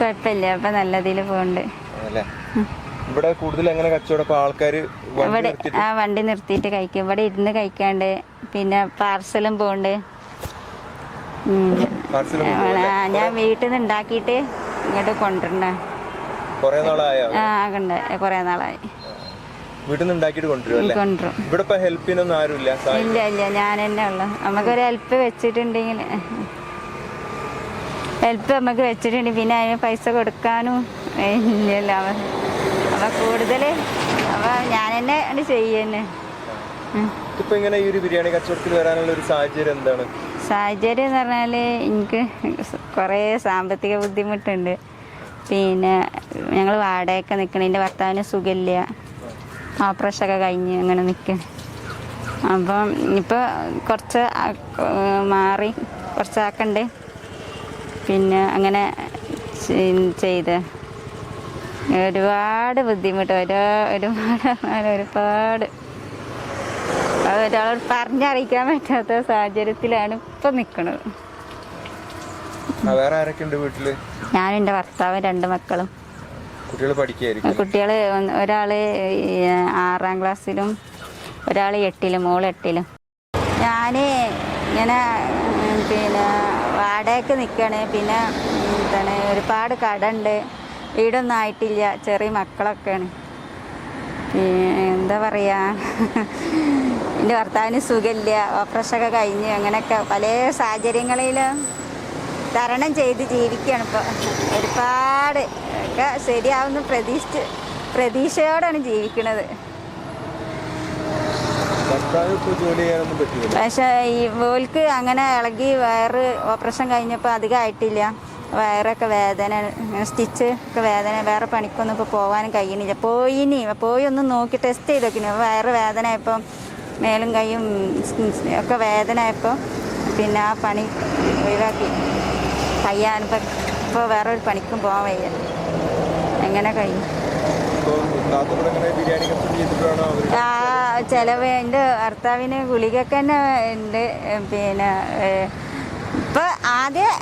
കുഴപ്പമില്ല. നല്ല നല്ലതിൽ പോകുന്നുണ്ട് ഇവിടെ കൂടുതൽ എങ്ങനെ കച്ചവടം? വണ്ടി ഇവിടെ ആ വണ്ടി നിർത്തിയിട്ട് കഴിക്കും. ഇവിടെ ഇരുന്ന് കഴിക്കാണ്ട് പിന്നെ പാർസലും. പാർസൽ ഞാൻ വീട്ടിൽ നിന്ന് ഉണ്ടാക്കിയിട്ട് ഇങ്ങോട്ട് കൊണ്ടുവരണ്ട കൊറേ നാളായോ? വീട്ടിൽ നിന്ന് ഉണ്ടാക്കിയിട്ട് കൊണ്ടുവരും ഇവിടെ ഹെൽപ്പിനൊന്നും ആരുമില്ല? ഇല്ല ഇല്ല. ഞാൻ തന്നെ ഉള്ളു. നമുക്കൊരു ഹെൽപ്പ് വെച്ചിട്ടുണ്ടെങ്കിൽ ഹെൽപ്പ് നമുക്ക് വെച്ചിട്ടുണ്ട്. പിന്നെ അതിന് പൈസ കൊടുക്കാനും ഇല്ലല്ലോ. അവ അവ കൂടുതൽ അവ ഞാൻ തന്നെ അത് ചെയ്യുന്നെ. ഇപ്പൊ ഇങ്ങനെ ഈ ഒരു ബിരിയാണി കച്ചവടത്തിൽ വരാനുള്ള ഒരു സാഹചര്യം എന്താണ്? സാഹചര്യം എന്ന് പറഞ്ഞാൽ എനിക്ക് കുറേ സാമ്പത്തിക ബുദ്ധിമുട്ടുണ്ട്. പിന്നെ ഞങ്ങൾ വാടകയൊക്കെ നിൽക്കണം എന്റെ ഭർത്താവിന് സുഖമില്ല. ഓപ്പറേഷനൊക്കെ കഴിഞ്ഞ് അങ്ങനെ നിൽക്കണം അപ്പം ഇപ്പോൾ കുറച്ച് മാറി കുറച്ചാക്കണ്ട്. പിന്നെ അങ്ങനെ ചെയ്ത്. ഒരുപാട് ബുദ്ധിമുട്ട്. ഓരോ ഒരുപാട് ഒരുപാട്. അത് ഒരാളോട് പറഞ്ഞറിയിക്കാൻ പറ്റാത്ത സാഹചര്യത്തിലാണ് ഇപ്പൊ നിൽക്കുന്നത് വേറെ ആരൊക്കെ ഉണ്ട് വീട്ടിൽ? ഞാനും എന്റെ ഭർത്താവും രണ്ട് മക്കളും. കുട്ടികൾ ഒരാൾ കുട്ടികൾ ഒരാൾ ആറാം ക്ലാസ്സിലും ഒരാൾ എട്ടിലും മോൾ എട്ടിലും. ഞാൻ ഇങ്ങനെ പിന്നെ വാടകയ്ക്ക് നിൽക്കുകയാണ് പിന്നെ എന്താണ് ഒരുപാട് കടയുണ്ട് വീടൊന്നും ആയിട്ടില്ല. ചെറിയ മക്കളൊക്കെയാണ്. എന്താ പറയുക എന്റെ ഭർത്താവിന് സുഖമില്ല. ഓപ്പറേഷനൊക്കെ കഴിഞ്ഞ്. അങ്ങനെയൊക്കെ പല സാഹചര്യങ്ങളിലും തരണം ചെയ്ത് ജീവിക്കുകയാണ് ഇപ്പോൾ ഒരുപാട് ഒക്കെ ശരിയാവുന്ന പ്രതീക്ഷിച്ച് പ്രതീക്ഷയോടാണ് ജീവിക്കുന്നത് ഭർത്താവ് ഇപ്പൊ ജോലി ചെയ്യാനൊന്നും പറ്റൂല പക്ഷേ ഈ ഓൽക്ക് അങ്ങനെ ഇളകി വയറ് ഓപ്പറേഷൻ കഴിഞ്ഞപ്പോൾ അധികം ആയിട്ടില്ല. വയറൊക്കെ വേദന സ്റ്റിച്ച് ഒക്കെ വേദന വേറെ പണിക്കൊന്നും ഇപ്പോൾ പോകാനും കഴിയണില്ല. പോയിനി പോയി ഒന്ന് നോക്കി ടെസ്റ്റ് ചെയ്ത് നോക്കിനി. വയറ് വേദന ആയപ്പോൾ മേലും കൈയും ഒക്കെ വേദന ആയപ്പോൾ പിന്നെ ആ പണി ഒഴിവാക്കി. കയ്യാനിപ്പോൾ ഇപ്പം ഇപ്പോൾ വേറെ ഒരു പണിക്കും പോകാൻ വയ്യ. എങ്ങനെ കഴിയും? ആ ചിലവ് എന്റെ ഭർത്താവിന് ഗുളികയൊക്കെ തന്നെ ഉണ്ട്. പിന്നെ ഇപ്പൊ ആദ്യം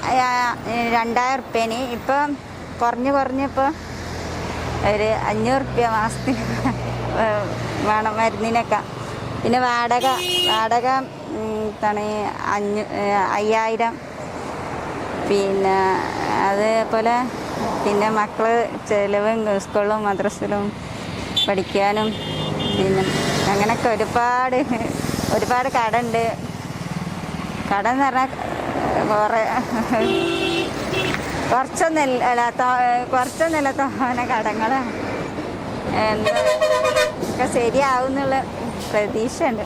രണ്ടായിരം ഉറുപ്പ്യന്. ഇപ്പം കുറഞ്ഞ് കുറഞ്ഞിപ്പോൾ ഒരു അഞ്ഞൂറ് ഉറുപ്പ്യ മാസത്തിന് വേണം മരുന്നിനൊക്കെ. പിന്നെ വാടക വാടക തണി അഞ്ഞൂ അയ്യായിരം. പിന്നെ അതേപോലെ പിന്നെ മക്കൾ ചെലവും സ്കൂളിലും മദ്രസിലും പഠിക്കാനും പിന്നെ അങ്ങനെയൊക്കെ ഒരുപാട് ഒരുപാട് കടമുണ്ട് കട എന്ന് പറഞ്ഞാൽ കുറേ കുറച്ചൊന്നുമില്ല തോ- കുറച്ചൊന്നുമില്ല തോനെ കടങ്ങളാണ് എന്താ ഒക്കെ ശരിയാവും എന്നുള്ള പ്രതീക്ഷ ഉണ്ട്